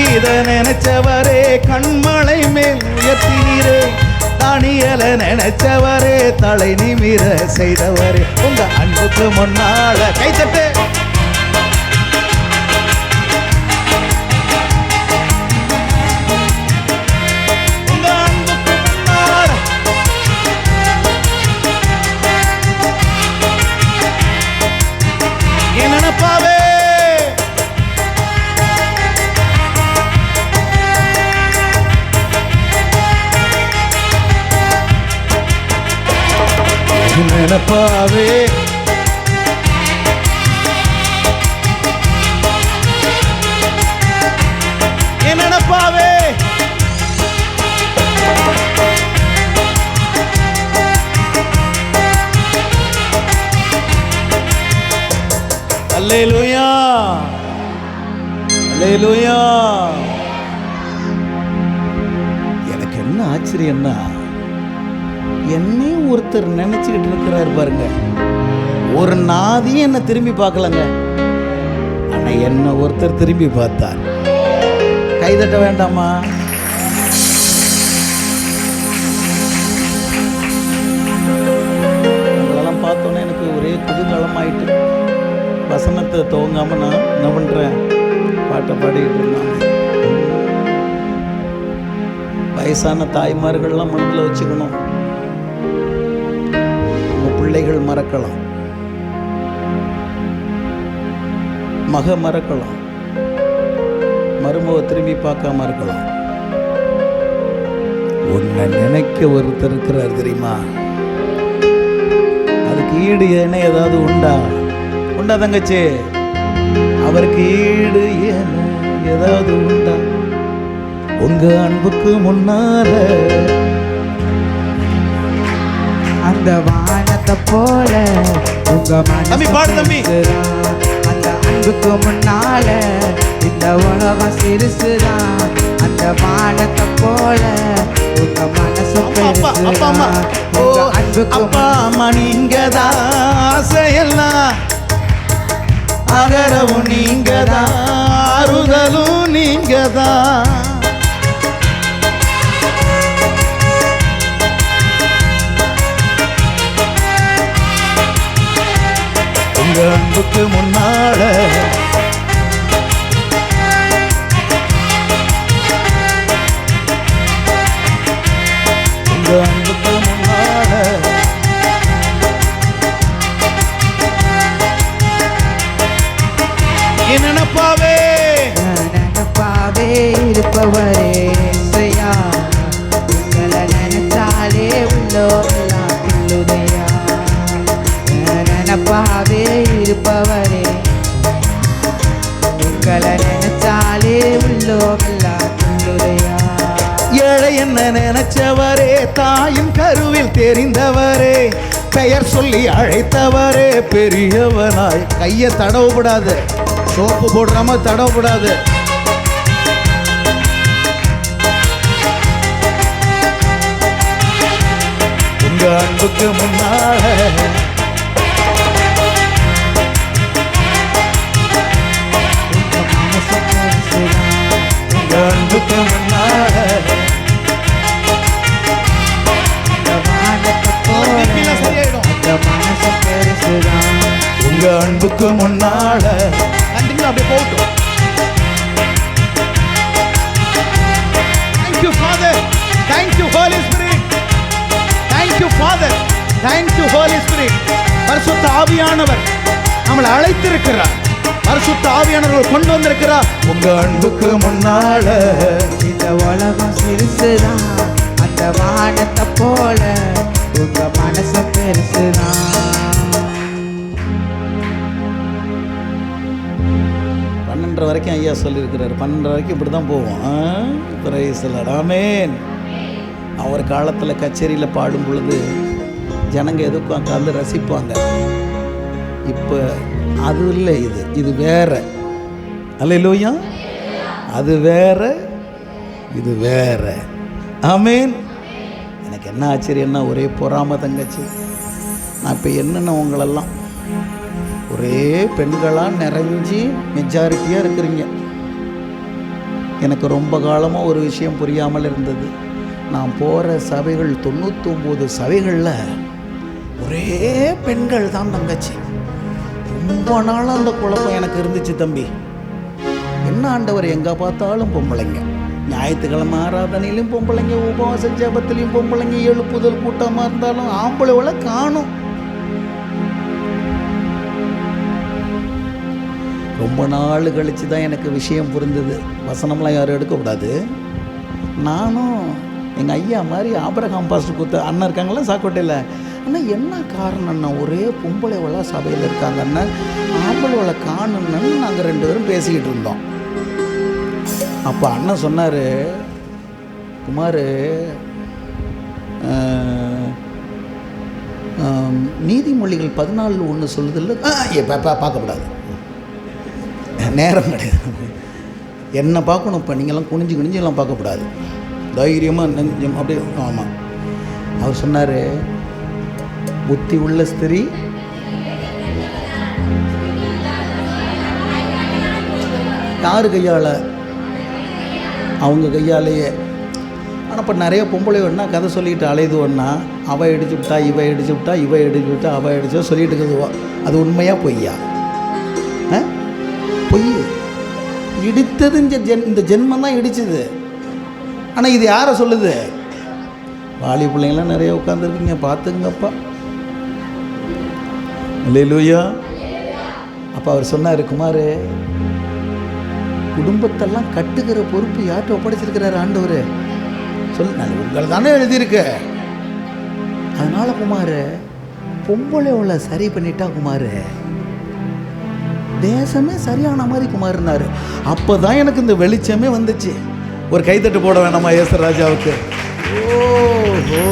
இத நினைச்சவரே கண்மலை மேல் உயர்த்தினீரே. தானியல நினைச்சவரே தலை நிமிர செய்தவரே. உங்க அன்புக்கு முன்னால கைத்தட்டு நினப்பாவே. என் நினப்பாவே. அல்லேலூயா. அல்லேலூயா. எனக்கு என்ன ஆச்சரியம்னா என்னையும் ஒருத்தர் நினைச்சுக்கிட்டு இருக்கிறாரு பாருங்க. ஒரு நாதியும் என்னை திரும்பி பார்க்கலங்க. ஆனா என்ன ஒருத்தர் திரும்பி பார்த்தார். கைதட்ட வேண்டாமா? அதெல்லாம் பார்த்தோன்னே எனக்கு ஒரே குதூகலம் ஆயிட்டு வசனத்தை துவங்காம நான் என்ன பண்ணுறேன் பாட்டை பாடிக்கிட்டு இருந்தாங்க. வயசான தாய்மார்கள்லாம் மனதில் வச்சுக்கணும். பிள்ளைகள் மறக்கலாம். மக மறக்கலாம். மருமக திரும்பி பார்க்காம இருக்கலாம். உன்னை நினைக்க ஒருத்தர் இருக்கிறார் தெரியுமா? அதுக்கு ஈடு என்ன ஏதாவது உண்டா? உண்டா தங்கச்சி. அவருக்கு ஈடு என்ன ஏதாவது உண்டா? உங்க அன்புக்கு முன்னால அந்த வா வானத்தை போல உங்க தம்பி, பாடு தம்பி. அந்த அன்புக்கு முன்னால இந்த உலகம் சிறுசுதான் அந்த வானத்தை போல உங்க மனசு. ஓ அன்புக்கு அப்பா அம்மா நீங்க தான் ஆசையெல்லாம் அகரவும் நீங்க உள்ளோமெல்லாம் துள்ளுதையா நினைப்பாவே இருப்பவரே. உங்களை நினைச்சாலே உள்ளோமெல்லாம் துள்ளுதையா ஏழை என்ன நினைச்சவரே தாயின் கருவில் தெரிந்தவரே. பெயர் சொல்லி அழைத்தவரே பெரியவனாய். கையை தடவப்படாது. சோப்பு போடுறாம தடவப்படாது. உங்க அன்புக்கு முன்னால கண்புக்கு முன்னால இந்த உலகம் சிறுசுதான் அந்த வானத்தை போல உங்க மனச பெருசுதான் பன்னெண்டரை வரைக்கும் ஐயா சொல்லியிருக்கிறார். பன்னெண்டரை வரைக்கும் இப்படி தான் போவோம் பிரைசலாடாமேன் அவர் காலத்தில் கச்சேரியில் பாடும் பொழுது ஜனங்க எதுக்கும் உட்காந்து ரசிப்பாங்க. இப்போ அது இல்லை இது. இது வேற. அல்ல அல்லையிலூயா அது வேற இது வேற. ஆமீன். எனக்கு என்ன ஆச்சரியம்னா ஒரே பொறாம தங்கச்சி. நான் இப்போ என்னென்ன உங்களெல்லாம் ஒரே பெண்களாக நிறைஞ்சி மெஜாரிட்டியாக இருக்கிறீங்க. எனக்கு ரொம்ப காலமாக ஒரு விஷயம் புரியாமல் இருந்தது. நான் போகிற சபைகள் தொண்ணூத்தொம்பது சபைகளில் ஒரே பெண்கள் தான் தங்கச்சி. ரொம்ப நாளாக அந்த குழப்பம் எனக்கு இருந்துச்சு தம்பி. என்ன ஆண்டவர் எங்கே பார்த்தாலும் பொம்பளைங்க. ஞாயிற்றுக்கிழமை ஆராதனையிலும் பொம்பளைங்க உபவாச ஜபத்திலையும் பொம்பளைங்க எழுப்புதல் கூட்டமாக இருந்தாலும் ஆம்பளைவளை காணும். ரொம்ப நாள் கழிச்சு தான் எனக்கு விஷயம் புரிந்தது. வசனம்லாம் யாரும் எடுக்கக்கூடாது. நானும் எங்கள் ஐயா மாதிரி ஆபரகாம் பாஸ்டர் கொடுத்த அண்ணன் இருக்காங்களா சாக்கோட்டையில். ஆனால் என்ன காரணம்னா ஒரே பொம்பளைவளா சபையில் இருக்காங்க அண்ணன் ஆம்பளைவளை காணுன்னு நாங்கள் ரெண்டு பேரும் பேசிக்கிட்டு இருந்தோம். அப்போ அண்ணன் சொன்னார் குமார் நீதிமொழிகள் பதினாலு ஒன்று சொல்லுதில்ல? இல்லை பார்க்கக்கூடாது நேரம் கிடையாது. என்ன பார்க்கணும் இப்போ நீங்கள்லாம் குனிஞ்சு குனிஞ்சு எல்லாம் பார்க்கக்கூடாது தைரியமாக நெஞ்சம் அப்படியே ஆமாம் அவர் சொன்னார் புத்தி உள்ள ஸ்திரீ யார் கையால் அவங்க கையாலேயே. ஆனால் இப்போ நிறைய பொம்பளை ஒன்றா கதை சொல்லிட்டு அலையுது ஒன்றா அவள் இடிச்சு விட்டா இவ இடிச்சு விட்டா இவ இடிச்சு விட்டா அவள் இடிச்சா சொல்லிட்டு இருக்குதுவோ அது உண்மையாக பொய்யா? ஆ? பொய். இடித்தது இந்த ஜென் இந்த ஜென்மம் தான் இடிச்சது. ஆனால் இது யாரை சொல்லுது? வாலி பிள்ளைங்களாம் நிறைய உட்காந்துருக்கீங்க பார்த்துங்கப்பா. இல்லையா அப்போ அவர் சொன்னார் குமார் குடும்பத்தெல்லாம் கட்டுகிற பொறுப்பு யார்கிட்ட ஒப்படைச்சிருக்கிறார் ஆண்டவர்? சொல் நான் உங்களை தானே எழுதியிருக்கு. அதனால குமார் பொம்பளை உள்ள சரி பண்ணிட்டா குமார் தேசமே சரியான மாதிரி குமார் இருந்தார் அப்போ தான் எனக்கு இந்த வெளிச்சமே வந்துச்சு. ஒரு கைத்தட்டு போட வேணாமா ஏசர் ராஜாவுக்கு? ஓஹோ.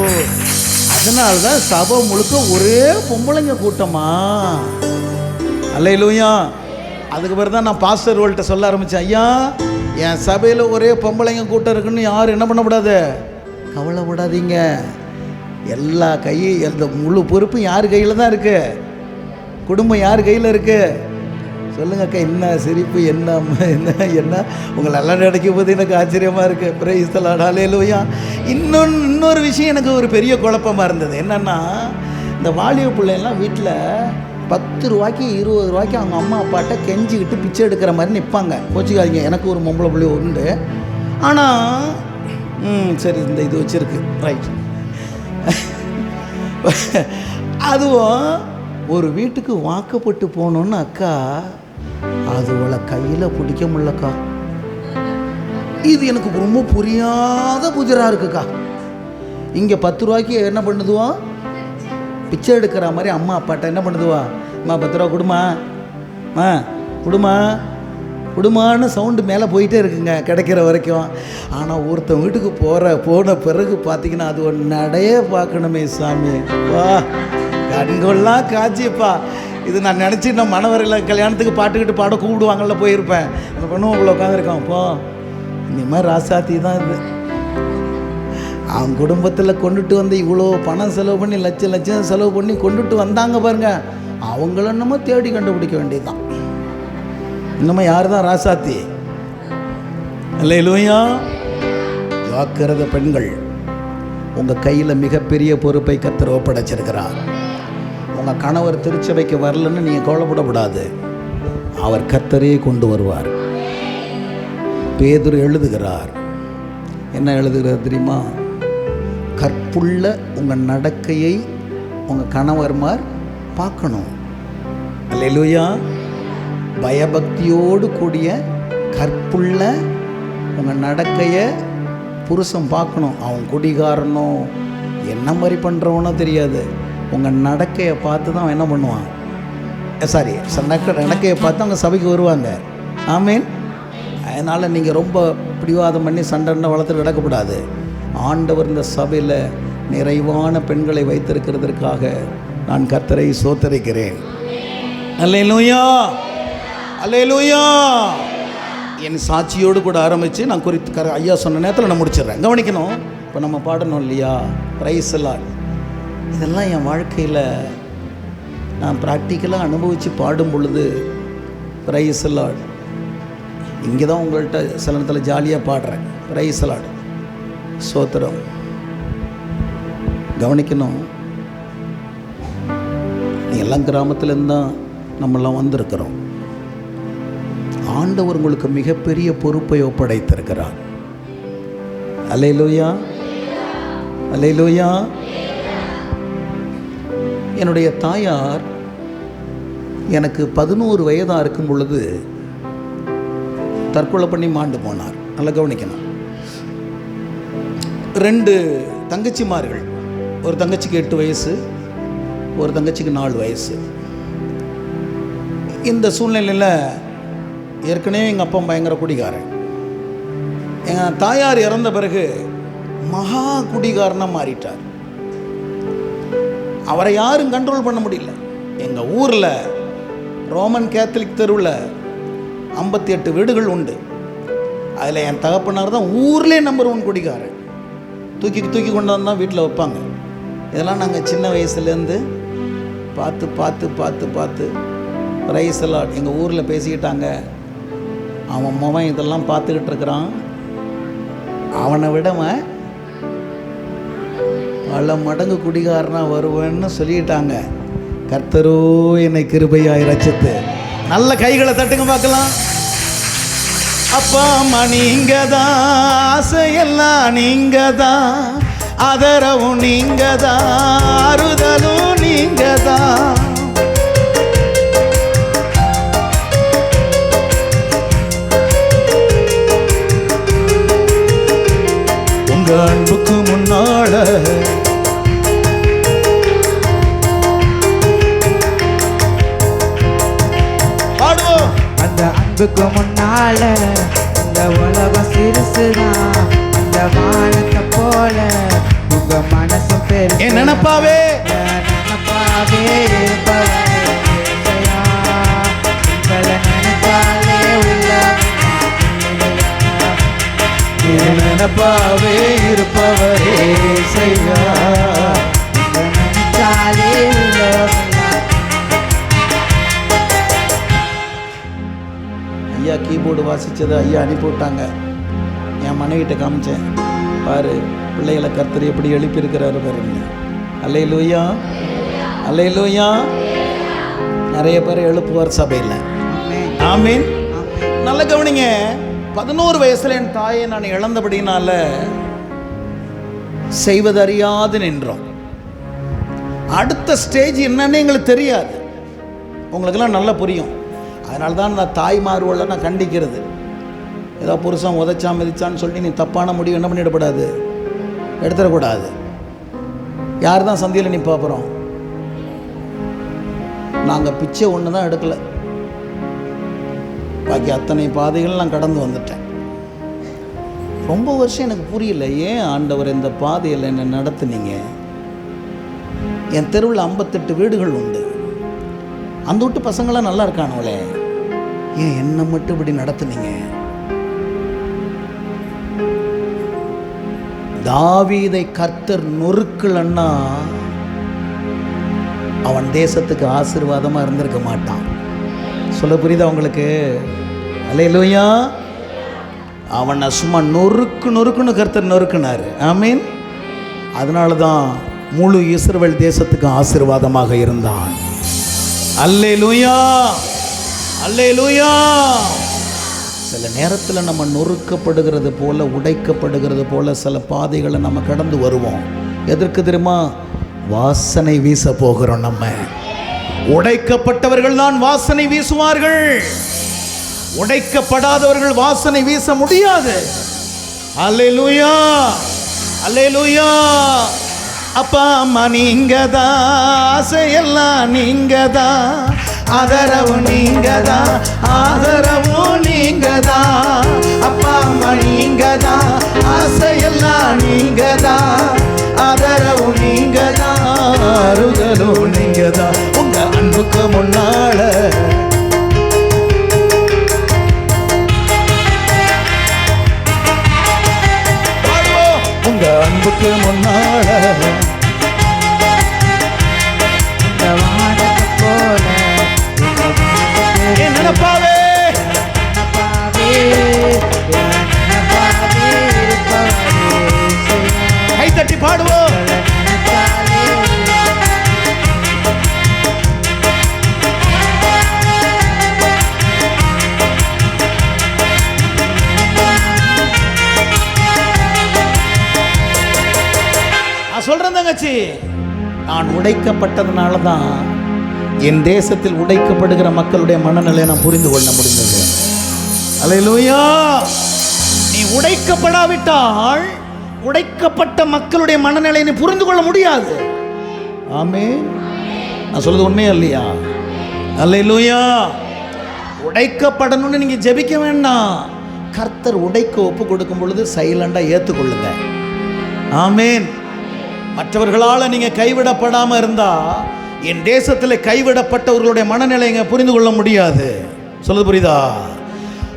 அதனால தான் சபை முழுக்க ஒரே பொம்பளைங்க கூட்டமா. அல்லையிலூயா அதுக்கு பிறகு தான் நான் பாஸ்டர் ரோல்கிட்ட சொல்ல ஆரம்பித்தேன் ஐயா என் சபையில் ஒரே பொம்பளைங்க கூட்டம் இருக்குன்னு யாரும் என்ன பண்ணக்கூடாது கவலைப்படாதீங்க எல்லா கையும் இந்த முழு பொறுப்பும் யார் கையில் தான் இருக்குது குடும்பம் யார் கையில் இருக்குது சொல்லுங்கள் அக்கா என்ன சிரிப்பு என்ன என்ன என்ன? உங்களை எல்லாம் நினைக்கும் போது எனக்கு ஆச்சரியமாக இருக்குது பிரைஸ்தலாடாலேலோயா இன்னொன்று இன்னொரு விஷயம் எனக்கு ஒரு பெரிய குழப்பமாக இருந்தது. என்னென்னா இந்த வாலிப பிள்ளைங்கள்லாம் வீட்டில் பத்து ரூபாய்க்கு இருபது ரூபாய்க்கு அவங்க அம்மா அப்பாட்ட கெஞ்சிக்கிட்டு பிச்சை எடுக்கிற மாதிரி நிற்பாங்க கோச்சிக்காதீங்க எனக்கு ஒரு பொம்பளை பிள்ளை உண்டு. ஆனால் ம் சரி இந்த இது வச்சுருக்கு. ரைட் அதுவும் ஒரு வீட்டுக்கு வாக்கப்பட்டு போகணுன்னு அக்கா அதுவளை கையில் பிடிக்க முடியலக்கா. இது எனக்கு ரொம்ப புரியாத புதிராக இருக்குக்கா. இங்கே பத்து ரூபாய்க்கு என்ன பண்ணுதுவோ? பிச்சை எடுக்கிற மாதிரி அம்மா அப்பாட்ட என்ன பண்ணுதுவா? அம்மா பத்து ரூபா கொடுமா? ஆ கொடுமா? குடுமான்னு சவுண்டு மேலே போயிட்டே இருக்குங்க கிடைக்கிற வரைக்கும். ஆனால் ஒருத்தன் வீட்டுக்கு போகிற போன பிறகு பார்த்தீங்கன்னா அது ஒரு நடைய பார்க்கணுமே சாமி. வா கண்கொள்ளலாம் காட்சிப்பா இது நான் நினச்சி நான் மணவரையில் கல்யாணத்துக்கு பாட்டுக்கிட்டு பாட கூப்பிடுவாங்கள்ல போயிருப்பேன். அந்த பொண்ணு உங்களை உட்காந்துருக்கான் போ. இந்த மாதிரி ராசாத்தி தான் இது. அவன் குடும்பத்தில் கொண்டுட்டு வந்து இவ்வளோ பணம் செலவு பண்ணி லட்சம் லட்சம் செலவு பண்ணி கொண்டுட்டு வந்தாங்க பாருங்க. அவங்கள இன்னமும் தேடி கண்டுபிடிக்க வேண்டியதுதான். இன்னமும் யார் தான் ராசாத்தி? இல்லை இல்லையா ஜாக்கிரத பெண்கள் உங்கள் கையில் மிகப்பெரிய பொறுப்பை கத்தர் ஒப்படைச்சிருக்கிறார். உங்கள் கணவர் திருச்சபைக்கு வரலன்னு நீங்கள் கவலைப்படக்கூடாது. அவர் கத்தரே கொண்டு வருவார். பேதுரு எழுதுகிறார். என்ன எழுதுகிறது தெரியுமா? கற்புள்ள உங்கள் நடக்கையை உங்கள் கணவர்மார் பார்க்கணும். அல்லேலூயா. பயபக்தியோடு கூடிய கற்புள்ள உங்கள் நடக்கையை புருஷன் பார்க்கணும். அவன் குடிகாரனோ என்ன மாதிரி பண்ணுறவனோ தெரியாது. உங்கள் நடக்கையை பார்த்து தான் அவன் என்ன பண்ணுவான்? சாரி நடக்க நடக்கையை பார்த்து அவங்க சபைக்கு வருவாங்க. ஆமீன். அதனால் நீங்கள் ரொம்ப பிடிவாதம் பண்ணி சண்டை வளர்த்து நடக்கக்கூடாது. ஆண்டவர் இந்த சபையில் நிறைவான பெண்களை வைத்திருக்கிறதற்காக நான் கத்தரை சோத்தரிக்கிறேன் அல்லேலூயா! அல்லேலூயா! என் சாட்சியோடு கூட ஆரம்பித்து நான் குறித்து கர ஐயா சொன்ன நேரத்தில் நான் முடிச்சிடுறேன். கவனிக்கணும். இப்போ நம்ம பாடணும் இல்லையா? ப்ரைஸ் எல்லாம் இதெல்லாம் என் வாழ்க்கையில் நான் ப்ராக்டிக்கலாக அனுபவித்து பாடும் பொழுது ப்ரைஸ் எல்லாம் இங்கே தான் உங்கள்கிட்ட சில நேரத்தில் ஜாலியாக பாடுறேன். ப்ரைஸ் எல்லாம் சோத்திரம். கவனிக்கணும். நீ எல்லாம் கிராமத்துலேருந்து தான் நம்மெல்லாம் வந்திருக்கிறோம். ஆண்டவர் உங்களுக்கு மிகப்பெரிய பொறுப்பை ஒப்படைத்திருக்கிறார். அலையிலோயா அலையிலோயா என்னுடைய தாயார் எனக்கு பதினோரு வயதாக இருக்கும் பொழுது தற்கொலை பண்ணி மாண்டு போனார். நல்லா கவனிக்கணும். ரெண்டு தங்கச்சிமார்கள். ஒரு தங்கச்சிக்கு எட்டு வயசு ஒரு தங்கச்சிக்கு நாலு வயசு. இந்த சூழ்நிலையில் ஏற்கனவே எங்கள் அப்பா பயங்கர குடிகாரன் எங்கள் தாயார் இறந்த பிறகு மகா குடிகாரனாக மாறிட்டார். அவரை யாரும் கண்ட்ரோல் பண்ண முடியல. எங்கள் ஊரில் ரோமன் கேத்தலிக் தெருவில் ஐம்பத்தி எட்டு வீடுகள் உண்டு. அதில் என் தகப்பனார் தான் ஊர்லேயே நம்பர் ஒன் குடிகாரன் தூக்கி தூக்கி கொண்டு வந்தால் வீட்டில் வைப்பாங்க. இதெல்லாம் நாங்கள் சின்ன வயசுலேருந்து பார்த்து பார்த்து பார்த்து பார்த்து ரைஸ் எல்லாம் எங்கள் ஊரில் பேசிக்கிட்டாங்க. அவன் மகன் இதெல்லாம் பார்த்துக்கிட்டு இருக்கிறான். அவனை விடவன் பல மடங்கு குடிகாரனாக வருவேன்னு சொல்லிட்டாங்க. கர்த்தரோ என்னை கிருபையாய் ரச்சித்து நல்ல கைகளை தட்டுங்க பார்க்கலாம். அப்பா அம்மா நீங்க தான் ஆசையெல்லாம் நீங்க தான் ஆதரவும் நீங்க தான் ஆறுதலும் நீங்க தான் உங்க அன்புக்கு முன்னால பாடுவோம். அந்த அன்புக்கு முன்னால இந்த உலகம் சிறுசுதான். அந்த வானத்தை போல உங்க மனசும் பெருசு என் நினப்பாவே நினப்பாவே நினப்பாவே இருப்பவரே வாசித்ததை ஐயா அனுப்பிவிட்டாங்க. என் மனைவிட்ட காமிச்சேன். பாரு பிள்ளைகளை கர்த்தர் எப்படி எழுப்பியிருக்கிறாரு பாருங்க. அல்லை லூயா லூயா நிறைய பேர் எழுப்புவார் சபையில். ஆமீன். நல்ல கவனிங்க. பதினோரு வயசுல என் தாயை நான் இழந்தபடினால செய்வதறியாது நின்றோம். அடுத்த ஸ்டேஜ் என்னன்னு எங்களுக்கு தெரியாது. உங்களுக்கெல்லாம் நல்லா புரியும். அதனால தான் நான் தாய்மார்களை நான் கண்டிக்கிறது. ஏதோ புருஷன் உதைச்சான் மிதிச்சான்னு சொல்லி நீ தப்பான முடிவு என்ன பண்ணிடக்கூடாது? எடுத்துடக்கூடாது. யார் தான் சந்தியில் நீ பார்க்குறோம் நாங்கள் பிச்சை ஒன்று தான் எடுக்கலை. பாக்கி அத்தனை பாதைகள் நான் கடந்து வந்துட்டேன். ரொம்ப வருஷம் எனக்கு புரியல ஏன் ஆண்டவர் இந்த பாதையில் என்னை நடத்துனீங்க? என் தெருவில் ஐம்பத்தெட்டு வீடுகள் உண்டு. அந்த விட்டு பசங்களாம் நல்லா இருக்கானுங்களே. ஏன் என்னை மட்டும் இப்படி நடத்துனீங்க? தாவீதை கர்த்தர் நொறுக்கலன்னா அவன் தேசத்துக்கு ஆசீர்வாதமாக இருந்திருக்க மாட்டான். சொல்ல புரியுதா உங்களுக்கு? அலையிலோயா அவனை சும்மா நொறுக்கு நொறுக்குன்னு கர்த்தர் நொறுக்குனார். ஆமீன் அதனால தான் முழு இஸ்ரவேல் தேசத்துக்கு ஆசீர்வாதமாக இருந்தான். அல்லேலூயா அல்லேலூயா. சில நேரத்தில் நம்ம நொறுக்கப்படுகிறது போல உடைக்கப்படுகிறது போல சில பாதைகளை நம்ம கடந்து வருவோம். எதற்கு தெரியுமா? வாசனை வீச போகிறோம் நம்ம. உடைக்கப்பட்டவர்கள் தான் வாசனை வீசுவார்கள். உடைக்கப்படாதவர்கள் வாசனை வீச முடியாது. அல்லேலூயா. அல்லேலூயா. அப்பா அம்மா நீங்க தான் ஆசையெல்லாம் நீங்க தான் ஆதரவு நீங்க தான் ஆதரவு நீங்க தான் அப்பா அம்மா நீங்க தான் ஆசையெல்லாம் நீங்க தான் ஆதரவு நீங்க தான் ஆறுதலும் நீங்க தான் உங்க அன்புக்கு முன்னால. உங்க அன்புக்கு முன்னால. கைத்தட்டி பாடுவோம். சொல்றேன் தங்கச்சி நான் உடைக்கப்பட்டதுனால தான் என் தேசத்தில் உடைக்கப்படுகிற மக்களுடைய மனநிலையை நான் புரிந்து கொள்ள முடிந்தது. அல்லேலூயா நீ உடைக்கப்படாவிட்டால் உடைக்கப்பட்ட மக்களுடைய மனநிலையை நீ புரிந்து கொள்ள முடியாது. ஆமே நான் சொல்றது உண்மையா இல்லையா அல்லேலூயா உடைக்கப்படணும்னு நீங்க ஜெபிக்க வேண்டாம். கர்த்தர் உடைக்க ஒப்பு கொடுக்கும் பொழுது சைலண்டா ஏத்துக்கொள்ளுங்க. ஆமேன். மற்றவர்களால் நீங்க கைவிடப்படாம இருந்தா என் தேசத்தில் கைவிடப்பட்டவர்களுடைய மனநிலைங்க புரிந்து கொள்ள முடியாது. சொல்லுது புரியுதா?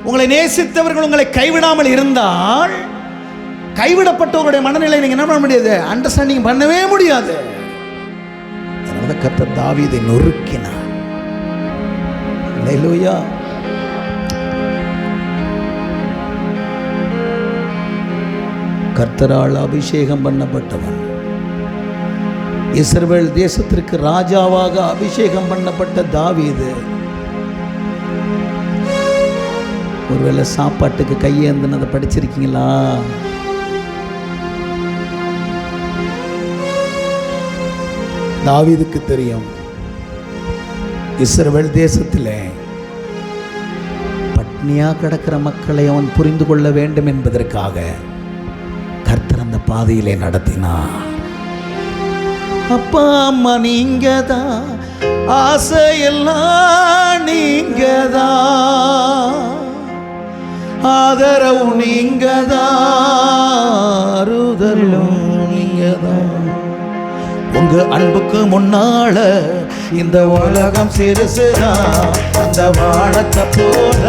உங்களை நேசித்தவர்கள் உங்களை கைவிடாமல் இருந்தால் கைவிடப்பட்டவர்களுடைய மனநிலை நீங்க என்ன பண்ண முடியாது? அண்டர்ஸ்டாண்டிங் பண்ணவே முடியாது. அதனால கர்த்தர் தாவீதை நொறுக்கினார். லூயா கர்த்தரால் அபிஷேகம் பண்ணப்பட்டவன். இஸ்ரவேல் தேசத்திற்கு ராஜாவாக அபிஷேகம் பண்ணப்பட்ட தாவீது. ஒருவேளை சாப்பாட்டுக்கு கையேந்தினதை படிச்சிருக்கீங்களா? தாவீதுக்கு தெரியும். இஸ்ரவேல் தேசத்திலே பட்னியா கிடக்கிற மக்களை அவன் புரிந்து கொள்ள வேண்டும் என்பதற்காக கர்த்தர் அந்த பாதையிலே நடத்தினார். அப்பா அம்மா நீங்க தான் ஆசையெல்லாம் நீங்க தான் ஆதரவு நீங்க தான் ஆறுதலும் நீங்க தான் உங்க அன்புக்கு முன்னால இந்த உலகம் சிறுசுதான் அந்த வானத்தை போல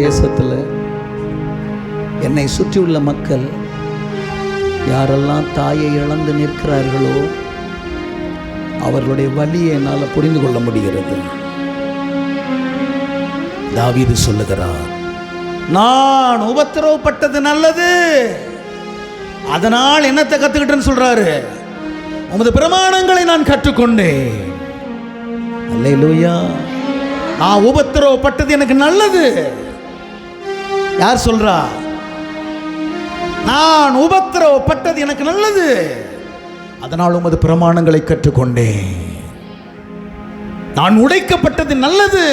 தேசத்தில் என்னை சுற்றியுள்ள மக்கள் யாரெல்லாம் தாயை இழந்து நிற்கிறார்களோ அவர்களுடைய வழியை என்னால் புரிந்து கொள்ள முடிகிறது. தாவீது சொல்லுகிறார் நான் உபத்திரவப்பட்டது நல்லது. அதனால் என்னத்தை கத்துக்கிட்டேன்னு சொல்றாரு. உமது பிரமாணங்களை நான் கற்றுக்கொண்டேன். அல்லேலூயா. நான் உபத்திரவப்பட்டது எனக்கு நல்லது. யார் சொல்றா? நான் உபத்திரவப்பட்டது எனக்கு நல்லது. அதனால் உமது பிரமாணங்களை கற்றுக்கொண்டேன். நான் உடைக்கப்பட்டது நல்லது.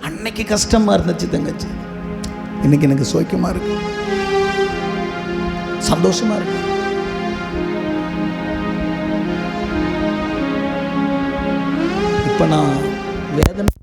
அன்னைக்கு கஷ்டமா இருந்துச்சு தங்கச்சி. இன்னைக்கு எனக்கு சோக்கியமா இருக்கு. சந்தோஷமா இருக்கு. இப்ப நான் வேதனை